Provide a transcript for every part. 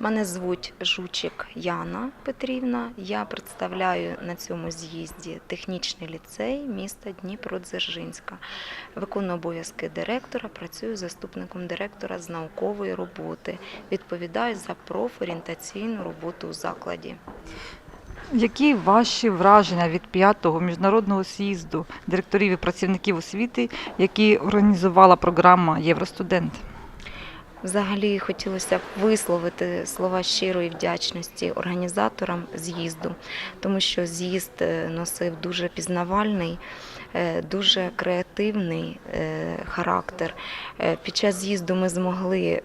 Мене звуть Жучик Яна Петрівна. Я представляю на цьому з'їзді технічний ліцей міста Дніпродзержинська. Виконую обов'язки директора, працюю заступником директора з наукової роботи. Відповідаю за профорієнтаційну роботу у закладі. Які ваші враження від п'ятого міжнародного з'їзду директорів і працівників освіти, які організувала програма Євростудент? Взагалі хотілося б висловити слова щирої вдячності організаторам з'їзду, тому що з'їзд е, носив дуже пізнавальний, е, дуже креативний е, характер. Під час з'їзду ми змогли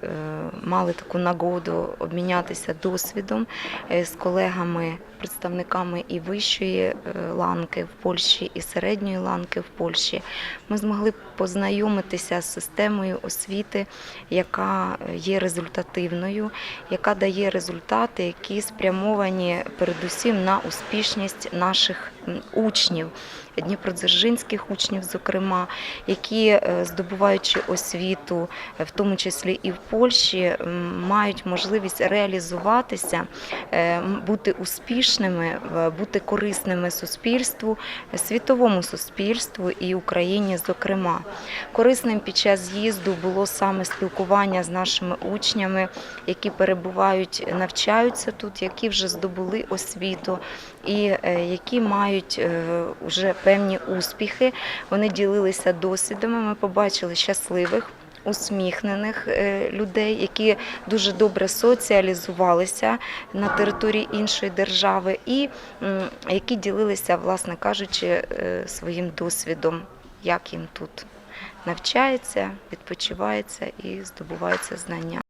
мали таку нагоду обмінятися досвідом з колегами, представниками і вищої ланки в Польщі, і середньої ланки в Польщі. Ми змогли познайомитися з системою освіти, яка є результативною, яка дає результати, які спрямовані передусім на успішність наших учнів. Дніпродзержинських учнів, зокрема, які, е, здобуваючи освіту, е, в тому числі і в Польщі, мають можливість реалізуватися, е, бути успішними, бути корисними суспільству, світовому суспільству і Україні, зокрема. Корисним під час з'їзду було саме спілкування з нашими учнями, які перебувають, навчаються тут, які вже здобули освіту і які мають вже певні успіхи. Вони ділилися досвідами. Ми побачили щасливих. Усміхнених е, людей, які дуже добре соціалізувалися на території іншої держави, і які ділилися, власне кажучи, е, своїм досвідом, як їм тут навчається, відпочивається і здобуваються знання.